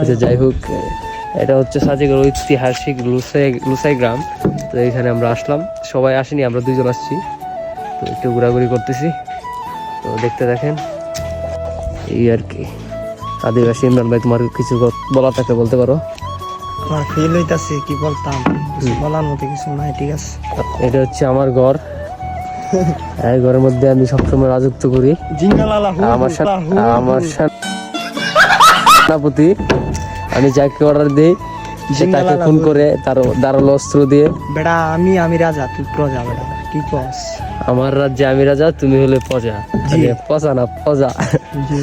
আচ্ছা যাই হোক এটা হচ্ছে সাজেকের ঐতিহাসিক লুসাই লুসাই গ্রাম। তো এখানে আমরা আসলাম। সবাই আসেনি আমরা দুইজন আসছি। তো একটু ঘোরাঘুরি করতেছি। তো দেখতে দেখেন এই আর কি। আদিবাসী ইমরান ভাই তোমার কিছু বলা থাকলে বলতে পারো? আমার ফিল হইতাছে কি বলতাম? বলার মতো কিছু নাই ঠিক আছে? এটা হচ্ছে আমার ঘর। এই ঘরের মধ্যে আমি সবসময় রাজত্ব করি। আমার সাথে। আমার সাথে সেনাপতি আমি যাকে অর্ডার দিই সে তাকে খুন করে তার দারুল অস্ত্র দিয়ে। বেটা আমি আমি রাজা তুই প্রজা বেটা কি কস? আমার রাজ্যে আমি রাজা তুমি হলে প্রজা। জি। প্রজা না প্রজা। জি।